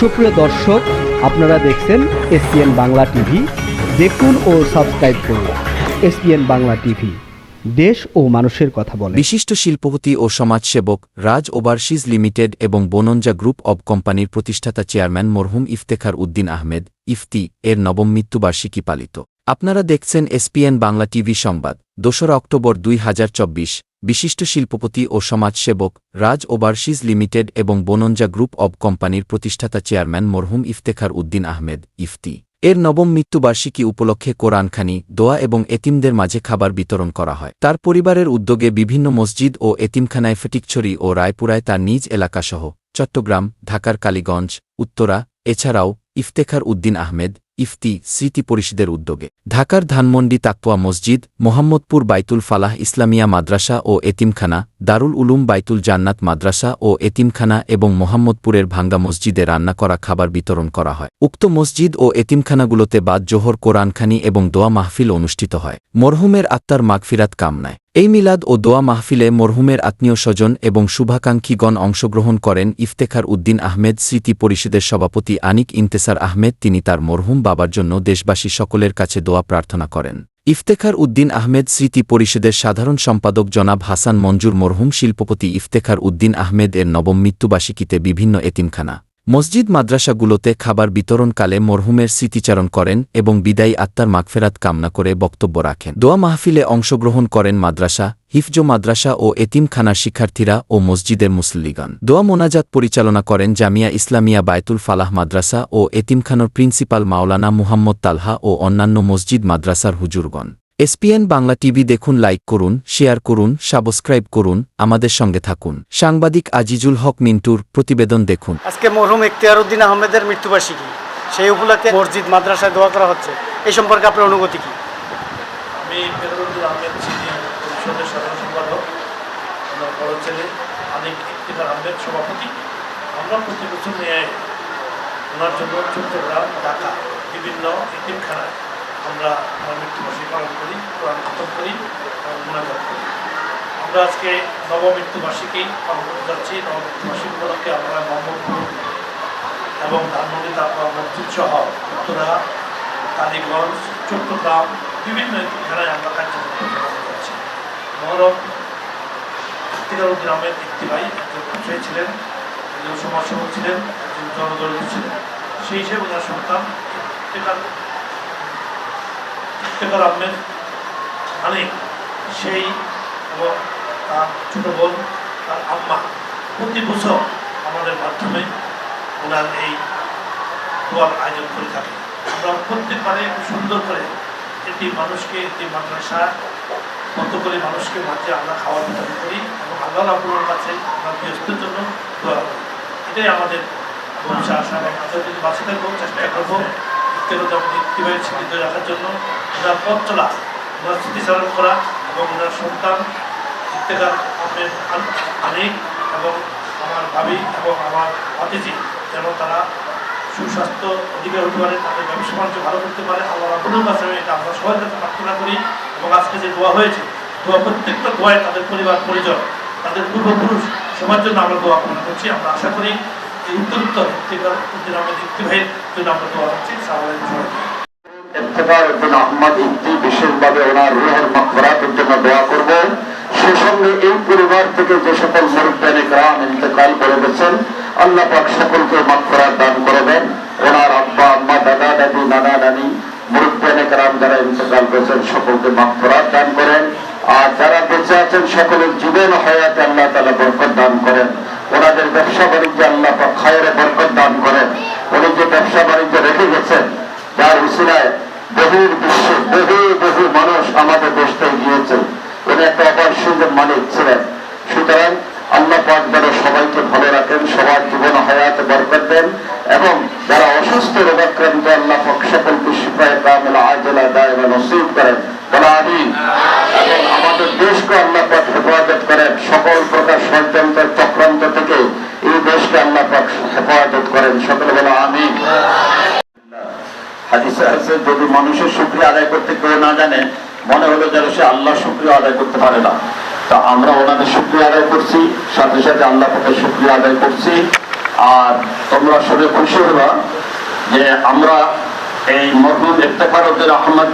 সুপ্রিয় দর্শক, আপনারা দেখছেন এসপিএন বাংলা টিভি। দেখুন ও সাবস্ক্রাইব করুন এসপিএন বাংলা টিভি। দেশ ও মানুষের কথা বলে। বিশিষ্ট শিল্পপতি ও সমাজসেবক রাজ ওভারসিজ লিমিটেড এবং বনঞ্জা গ্রুপ অব কোম্পানির প্রতিষ্ঠাতা চেয়ারম্যান মরহুম ইফতেখার উদ্দিন আহমেদ, ইফতি, এর নবম মৃত্যুবার্ষিকী পালিত। আপনারা দেখছেন এসপিএন বাংলা টিভি সংবাদ, দোসরা অক্টোবর দুই হাজার চব্বিশ। বিশিষ্ট শিল্পপতি ও সমাজসেবক রাজ ওভারসিজ লিমিটেড এবং বনঞ্জা গ্রুপ অব কোম্পানির প্রতিষ্ঠাতা চেয়ারম্যান মরহুম ইফতেখার উদ্দিন আহমেদ, ইফতি। এর নবম মৃত্যুবার্ষিকী উপলক্ষে কোরআনখানি, দোয়া এবং এতিমদের মাঝে খাবার বিতরণ করা হয়। তার পরিবারের উদ্যোগে বিভিন্ন মসজিদ ও এতিমখানায় ফটিকছড়ি ও রায়পুরায় তার নিজ এলাকাসহ চট্টগ্রাম, ঢাকার কালীগঞ্জ, উত্তরা, এছাড়াও ইফতেখার উদ্দিন আহমেদ ইফতি স্মৃতি পরিষদের উদ্যোগে। ঢাকার ধানমন্ডি তাকওয়া মসজিদ, মোহাম্মদপুর বাইতুল ফালাহ ইসলামিয়া মাদ্রাসা ও এতিমখানা, দারুল উলুম বাইতুল জান্নাত মাদ্রাসা ও এতিমখানা এবং মোহাম্মদপুরের ভাঙ্গা মসজিদে রান্না করা খাবার বিতরণ করা হয়। উক্ত মসজিদ ও এতিমখানাগুলোতে বাদ জোহর, কোরআনখানি এবং দোয়া মাহফিল অনুষ্ঠিত হয়। মরহুমের আত্মার মাগফিরাত কামনায়। এই মিলাদ ও দোয়া মাহফিলে মরহুমের আত্মীয় স্বজন এবং শুভাকাঙ্ক্ষীগণ অংশগ্রহণ করেন ইফতেখার উদ্দিন আহমেদ, স্মৃতি পরিষদের সভাপতি আনিক ইন্তেসার আহমেদ। তিনি তার মরহুম বাবার জন্য দেশবাসী সকলের কাছে দোয়া প্রার্থনা করেন। ইফতেখার উদ্দিন আহমেদ, স্মৃতি পরিষদের সাধারণ সম্পাদক জনাব হাসান মঞ্জুর মরহুম, শিল্পপতি ইফতেখার উদ্দিন আহমেদ এর নবম মৃত্যুবার্ষিকীতে বিভিন্ন এতিমখানা মসজিদ মাদ্রাসাগুলোতে খাবার বিতরণকালে মরহুমের স্মৃতিচারণ করেন এবং বিদায়ী আত্মার মাগফেরাত কামনা করে বক্তব্য রাখেন। দোয়া মাহফিলে অংশগ্রহণ করেন মাদ্রাসা, হিফজ মাদ্রাসা ও এতিমখানার শিক্ষার্থীরা ও মসজিদের মুসল্লিগণ। দোয়া মোনাজাত পরিচালনা করেন জামিয়া ইসলামিয়া বায়তুল ফালাহ মাদ্রাসা ও এতিমখানার প্রিন্সিপাল মাওলানা মুহাম্মদ তালহা ও অন্যান্য মসজিদ মাদ্রাসার হুজুরগণ। এসপিএন বাংলা টিভি দেখুন লাইক করুন শেয়ার করুন সাবস্ক্রাইব করুন আমাদের সঙ্গে থাকুন। সাংবাদিক আজিজুল হক মিন্টুর প্রতিবেদন দেখুন। আজকে মরহুম ইখতিয়ার উদ্দিন আহমেদের মৃত্যুবার্ষিকী। সেই উপলক্ষে মসজিদ মাদ্রাসায় দোয়া করা হচ্ছে। এই সম্পর্কে আপনার অনুভূতি কি? আমি ফেরদুল আহমেদ পরিষদের সাধারণ সম্পাদক। আমার বড় ছেলে অনেক ইফতিকার আহমেদ সভাপতি। আমরা প্রতি বছর নিয়ে ওনার জন্য চট্টগ্রাম ঢাকা বিভিন্ন আমরা আমার মৃত্যুবার্ষিকী পালন করি কোরআন খতম করি মোনাজাত করি। আমরা আজকে নবমৃত্যুবার্ষিকী পালন করতে যাচ্ছি। নবমৃত্যুবার্ষিকী উপলক্ষে আমরা মোহাম্মদপুর এবং ধানমন্ডি তারপর মসজিদ সহ উত্তরা, কালীগঞ্জ, চট্টগ্রাম বিভিন্ন এখানে আমরা কার্যক্রম করছি মহরম ইফতিকার গ্রামের একটি ভাই একজন ব্যবসায়ী ছিলেন, একজন সমাজসেবক ছিলেন, একজন জনদলীয় ছিলেন। সেই হিসেবে ওনার সন্তান ইফতেকার আহমেদ মালিক সেই এবং তার ছোটো বোন, তার আম্মা প্রতি বছর আমাদের মাধ্যমে ওনার এই দোয়ার আয়োজন করে থাকে। আমরা প্রত্যেকবারে সুন্দর করে এটি মানুষকে এটি মাদ্রাসা, কত করে মানুষকে মাঝে আমরা খাওয়া বিতরণ করি এবং আল্লাহ রাবুলের কাছে আমরা গৃহস্থের জন্য দোয়া করি। এটাই আমাদের ভবিষ্যৎ আশা এবং আমরা যদি বাঁচে থাকব চেষ্টা করব। ইত্যাদি আমাদের ইত্তিবাহী রাখার জন্য ওনার পথ চলা, ওনার স্মৃতিচারণ করা এবং ওনার সন্তান ইত্তেকার আহমেদ আনিক এবং আমার ভাবি এবং আমার অতিথি যেন তারা সুস্বাস্থ্য অধিকার হতে পারে, তাদের ব্যবসা বাণিজ্য ভালো করতে পারে। আল্লাহ রাবুলের কাছে এটা আমরা সবার কাছে প্রার্থনা করি এবং আজকে যে দোয়া হয়েছে, দোয়া প্রত্যেকটা দোয়ায় তাদের পরিবার, পরিজন, তাদের পূর্বপুরুষ সবার জন্য আমরা দোয়া কামনা করছি। আমরা আশা করি সকলকে মাকবরাত দান দান। করেন। আর যারা বেঁচে আছেন, সকলের জীবন হয়াতে আল্লাহ তালা বরকত দান করেন। ওনাদের ব্যবসা বাণিজ্যে আল্লাহ খায়ের বরকত দান করেন। উনি যে ব্যবসা বাণিজ্য রেখে গেছেন, যার উসিলায় বহু বিশ্বে, বহু বহু মানুষ আমাদের দেশ থেকে গিয়েছে উনি একটা অপারেশনের মালিক ছিলেন। সুতরাং আল্লাহ পাক যেন সবাইকে ভালো রাখেন, সবার জীবন হায়াতে বরকত দেন এবং যারা অসুস্থ রোগাক্রান্ত, আল্লাহ পাক সকলকে শিফায় কামেলা আজলা দায়মা নসিব করেন। আমাদের দেশকে আল্লাহ পাক হেফাজত করেন। সকল প্রকার ষড়যন্ত্র চক্রান্ত থেকে এই দেশকে আল্লাহ পাক হেফাজত করেন সকলে বলা আমিন আছে, যদি মানুষের শুক্রিয়া আদায় করতে কেউ না জানে, মনে হলো যেন সে আল্লাহ শুক্রিয়া আদায় করতে পারে না। তা আমরা ওনাদের শুক্রিয়া আদায় করছি, সাথে সাথে আল্লাহ পাকের শুক্রিয়া আদায় করছি। আর তোমরা শুনে খুশি হবা যে আমরা এই মরহুম ইফতেখারুদ্দিন আহমদ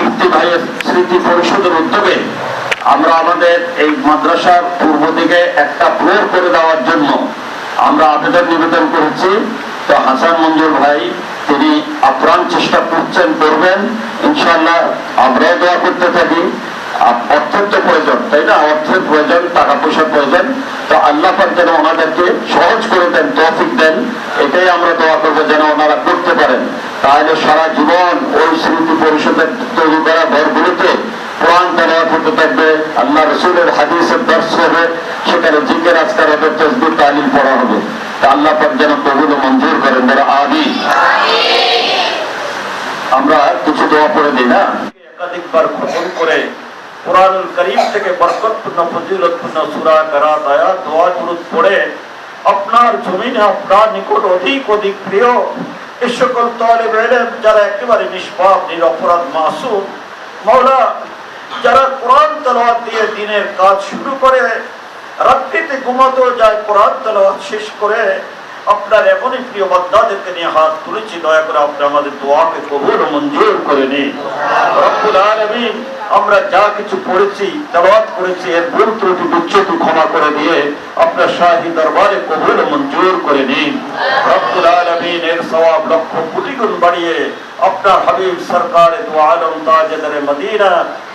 ইফতি ভাইয়ের স্মৃতি পরিষদের উদ্যোগে আমরা আমাদের এই মাদ্রাসার পূর্ব দিকে একটা ফ্লোর করে দেওয়ার জন্য আমরা আবেদন নিবেদন করেছি। তো হাসান মঞ্জুর ভাই তিনি আপ্রাণ চেষ্টা করছেন, করবেন ইনশাল্লাহ আমরাও দোয়া করতে থাকি। অর্থের তো প্রয়োজন, তাই না? অর্থের প্রয়োজন টাকা পয়সার প্রয়োজন। তো আল্লাহ পাক যেন ওনাদেরকে সহজ করে দেন, তৌফিক দেন, এটাই আমরা দোয়া করব যেন ওনারা করতে পারেন। তাহলে সারা জীবন ওই স্মৃতি পরিষদের তৈরি করা ঘরগুলিতে কোরআন তেলাওয়াত হতে থাকবে। আল্লাহ রসুলের হাদিসের দর্শ হবে, সেখানে জিজ্ঞের আজকার হবে তসবি তালিম পড়া হবে। আল্লাহ পাক যেন কবুল মঞ্জুর করেন বলে আদি আমরা কিছু দোয়া পড়ে দিই না? একাধিকবার গ্রহণ করে করিম থেকে বরকতপূর্ণ, ফজিলতপূর্ণ সূরা আয়াত, দোয়া, দুরূদ পড়ে আপনার জমিনে আপনার নিকট অধিক অধিক প্রিয় এই সকল ইলম যারা একেবারে নিষ্পাপ, নিরপরাধ, মাসুম, মাওলা, যারা কোরআন তেলাওয়াত দিয়ে দিনের কাজ শুরু করে রাত্রিতে ঘুমাতেও যায়, কোরআন শেষ করে আপনার এমনই প্রিয় বাদ্দাদেরকে নিয়ে হাত তুলেছি, দয়া করে আপনি আমাদের দোয়াকে কবুল মঞ্জুর করে নিন। আমরা যা কিছু পড়েছি, তেলাওয়াত করেছি, এর ভুল ত্রুটি বিচ্যুতি ক্ষমা করে দিয়ে আপনার শাহী দরবারে কবুল মঞ্জুর করে নিন। রব্বুল আলামিন, এর সওয়াব লক্ষ কোটি গুণ বাড়িয়ে আপনার হাবিব সরকার দু আলম তাজেদার মদিনা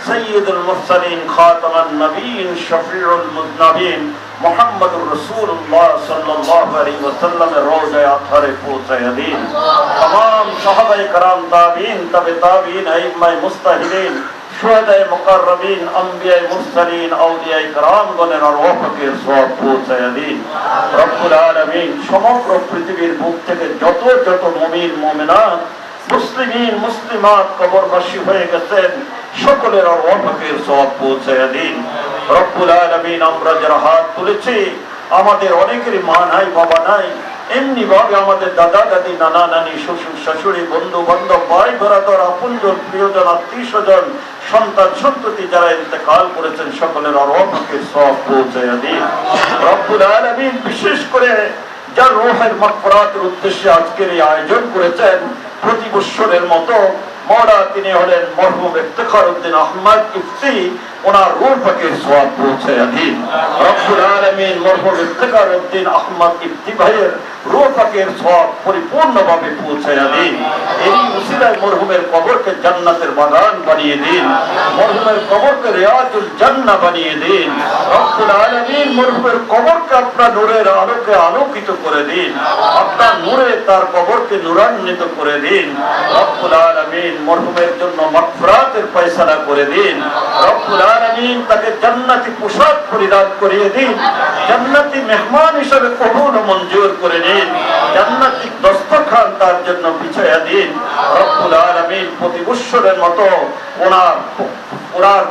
سيد المرسلين خاتم النبيين شفيع المذنبين محمد رسول الله صلى الله عليه وسلم روض اطهر پوچھے دین تمام صحابہ کرام تابعین تبع تابعین ائمہ مستہدین شہداء مقربین انبیاء مرسلین اولیاء کرام গণের রূহকে সওয়াব পৌঁছায় দিন রব্বুল আলামিন সমগ্র পৃথিবীর বুক থেকে যত যত মুমিন মুমিনাত মুসলিমিন মুসলিমাত কবরবাসী হয়ে গেছেন সকলের অভাবের সব পৌঁছে দিন। রব্বুল আলামিন আমরা যারা হাত তুলেছি, আমাদের অনেকেরই মা নাই, বাবা নাই এমনি ভাবে আমাদের দাদা, দাদি, নানা, নানি, শ্বশুর, শাশুড়ি, বন্ধু, বান্ধব, ভাই ভরাদর আপনজন, প্রিয়জন, আত্মীয় স্বজন, সন্তান, সন্ততি যারা ইন্তেকাল করেছেন, সকলের অভাবের সব পৌঁছে দিন। রব্বুল আলামিন বিশেষ করে যার রোহের মাকফরাতের উদ্দেশ্যে আজকের এই আয়োজন করেছেন, প্রতি বৎসরের মতো মরা তিনি হলেন মরহুম ইফতেখার উদ্দিন আহমদ ইফতি, ওনার রূহ পাকের সোয়াব পৌঁছে দিন রব্বুল আলামিন মরহুম ইফতেখার উদ্দিন আহমদ ইফতি ভাইয়ের রূহ পাকের পরিপূর্ণভাবে পৌঁছে দিন। এই উসিলায় মরহুমের কবরকে জান্নাতের বাগান বানিয়ে দিন। মরহুমের কবরকে রিয়াজুল জান্নাহ বানিয়ে দিন। রব্বুল আলামিন মরহুমের কবরকে আপনার নূরের আলোকে আলোকিত করে দিন। আপনার নূরে তার কবরকে নূরান্বিত করে দিন। রব্বুল আলামিন মরহুমের জন্য মাগফিরাতের ফয়সালা করে দিন। রব্বুল আলামিন তাকে জান্নাতি পোশাক পরিধান করিয়ে দিন। জান্নাতি মেহমান হিসেবে কবুল মঞ্জুর করে নিন। জান্নাতি দস্তরখান তার জন্য বিছায়া দিন? রব্বুল আলামিন প্রতি বৎসরের মতো ওনার ওনার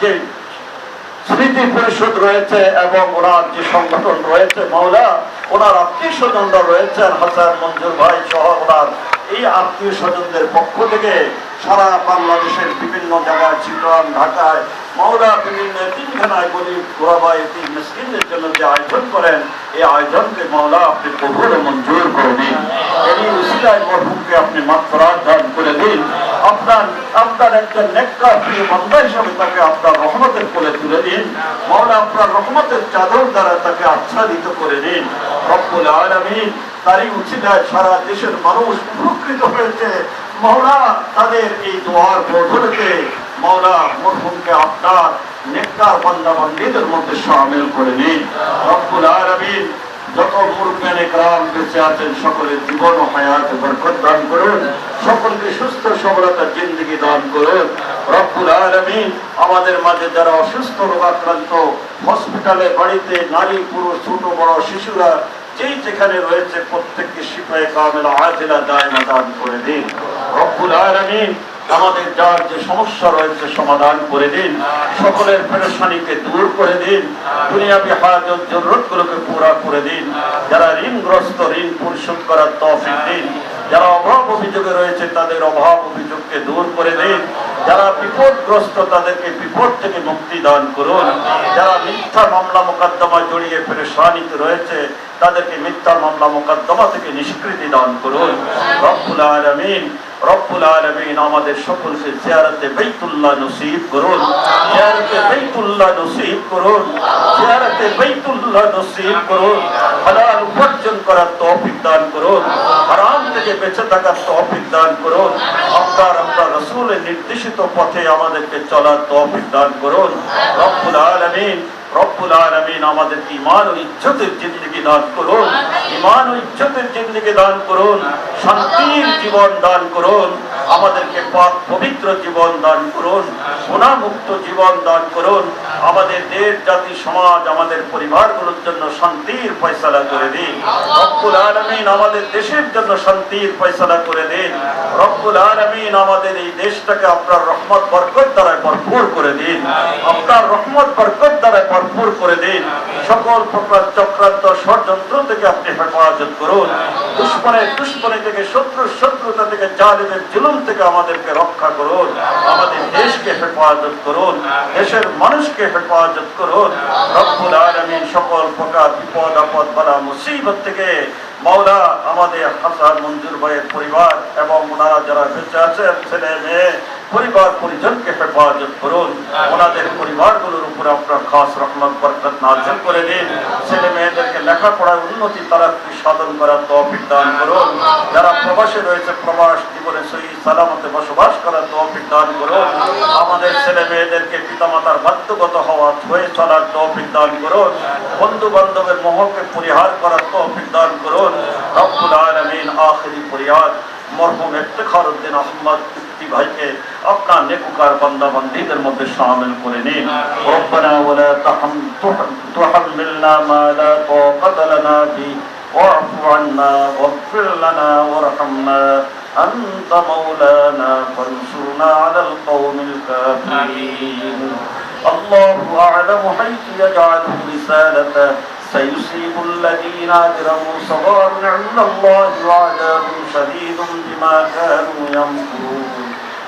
যে স্মৃতি পরিষদ রয়েছে এবং ওনার যে সংগঠন রয়েছে মাওলা, ওনার আত্মীয় স্বজনরা রয়েছেন হাসান মঞ্জুর ভাই সহ ওনার এই আত্মীয় স্বজনদের পক্ষ থেকে সারা বাংলাদেশের বিভিন্ন জায়গায় চিত্রান ঢাকায় মাওলা বিভিন্ন তিনখানায় গরিব গোরাবাই তিন মিসকিনদের জন্য যে আয়োজন করেন, এই আয়োজনকে মাওলা আপনি কবুল মঞ্জুর করে দিন এই উসিলায় মরহুমকে আপনি মাত্রাত দান করে দিন। আপনার আপনার একজন নেককার প্রিয় বান্দা হিসাবে তাকে আপনার রহমতের কোলে তুলে দিন। মাওলা আপনার রহমতের চাদর দ্বারা তাকে আচ্ছাদিত করে দিন। রব্বুল আলামিন তারই উচিলায় সারা দেশের মানুষ উপকৃত হয়েছে। মৌলা তাদের এই দোয়ার বোধনকে মৌলা মরহুমকে আপনার নেককার বান্দা বান্দিদের মধ্যে সামিল করে নিন। রব্বুল আলামিন যত মুরব্বান একরাম বেঁচে আছেন, সকলের জীবন ও হায়াত বরকত দান করুন। সকলকে সুস্থ, সবলতা, জিন্দগি দান করুন। রব্বুল আলামিন আমাদের মাঝে যারা অসুস্থ, রোগাক্রান্ত, হসপিটালে বাড়িতে নারী, পুরুষ, ছোট, বড়, শিশুরা যেই যেখানে রয়েছে প্রত্যেককে শিফায়ে কামেল আজেলা দায়মা দান করে দিন। রব্বুল আলামিন আমাদের যার যে সমস্যা রয়েছে সমাধান করে দিন। সকলের পেরেশানিকে দূর করে দিন। দুনিয়াবি হাজত জরুরত গুলোকে পুরা করে দিন। যারা ঋণগ্রস্ত, ঋণ পরিশোধ করার তৌফিক দিন। যারা অভাব অভিযোগে রয়েছে, তাদের অভাব অভিযোগকে দূর করে দিন। যারা বিপদগ্রস্ত তাদেরকে বিপদ থেকে মুক্তি দান করুন। যারা মিথ্যা মামলা মোকদ্দমা জড়িয়ে পেরেশানিতে রয়েছে, তাদেরকে মিথ্যা মামলা মোকদ্দমা থেকে নিষ্কৃতি দান করুন। রব্বুল আলামিন রব্বুল আলামিন আমাদের সকলকে জিয়ারতে বাইতুল্লাহ নসিব করুন। জিয়ারতে বাইতুল্লাহ নসিব করুন। জিয়ারতে বাইতুল্লাহ নসিব করুন। হালাল উপার্জন করার তৌফিক দান করুন। হারাম থেকে বেঁচে থাকার তৌফিক দান করুন। আমরা রসুলের নির্দেশিত পথে আমাদেরকে চলার তফিক দান করুন। রব্বুল আলমিন রব্বুল আলমিন আমাদের ইমান ও ইজ্জতের জিন্দগি দান করুন। ইমান ও ইজ্জতের জিন্দগি দান করুন। শান্তির জীবন দান করুন। আমাদেরকে পাক পবিত্র জীবন দান করুন, গুণামুক্ত জীবন দান করুন। আমাদের দেশ, জাতি, সমাজ, আমাদের পরিবারগুলোর জন্য শান্তির ফয়সালা করে দিন। রব্বুল আলামিন আমাদের দেশের জন্য শান্তির ফয়সালা করে দিন। রব্বুল আলামিন আমাদের এই দেশটাকে আপনার রহমত, বরকত দ্বারা ভরপুর করে দিন। আপনার রহমত, বরকত দ্বারা ভরপুর করে দিন। সকল প্রকার চক্রান্ত, ষড়যন্ত্র থেকে আপনি হেফাজত করুন। থেকে শত্রু, শত্রুতা থেকে জালিমের জুলুম থেকে আমাদেরকে রক্ষা করুন। আমাদের দেশকে হেফাজত করুন। দেশের মানুষকে হেফাজত করুন। রব্বুল সকল প্রকার বিপদ, আপদ বলা মুসিবত থেকে আমাদের হাসান মঞ্জুর ভাইয়ের পরিবার এবং ওনারা যারা বেঁচে আছেন, ছেলে, মেয়ে পরিবার পরিজনকে হেফাজত করুন। ওনাদের পরিবারগুলোর উপর আপনার খাস রহমত বরকত নাজিল করে দিন। ছেলে মেয়েদেরকে লেখাপড়ার উন্নতি তারাক্কি সাধন করার তৌফিক দান করুন। যারা প্রবাসে রয়েছে প্রবাস জীবনে সহি সালামতে বসবাস করার তৌফিক দান করুন। আমাদের ছেলে মেয়েদেরকে পিতামাতার বাধ্যগত হওয়া হয়ে চলার তৌফিক দান করুন। বন্ধু বান্ধবের মোহকে পরিহার করার তৌফিক দান করুন। রব্বুল আলামিন আখিরি ফরিয়াদ মরহুম ইফতিখার উদ্দিন আহমদ। মুফতি ভাইকে আপনার নেকুকার বান্দা বান্দীদের মধ্যে শামিল করে নিন রব্বানা ওয়ালা তাহাম তুহাম্মিলনা মা লা তাকাত লানা বি واعف عنا واغفر لنا وارحمنا أنت مولانا فانصرنا على القوم الكافرين الله أعلم حيث يجعل رسالته سيصيب الذين أجرموا صغار عند الله وعذاب شديد بما كانوا يمكرون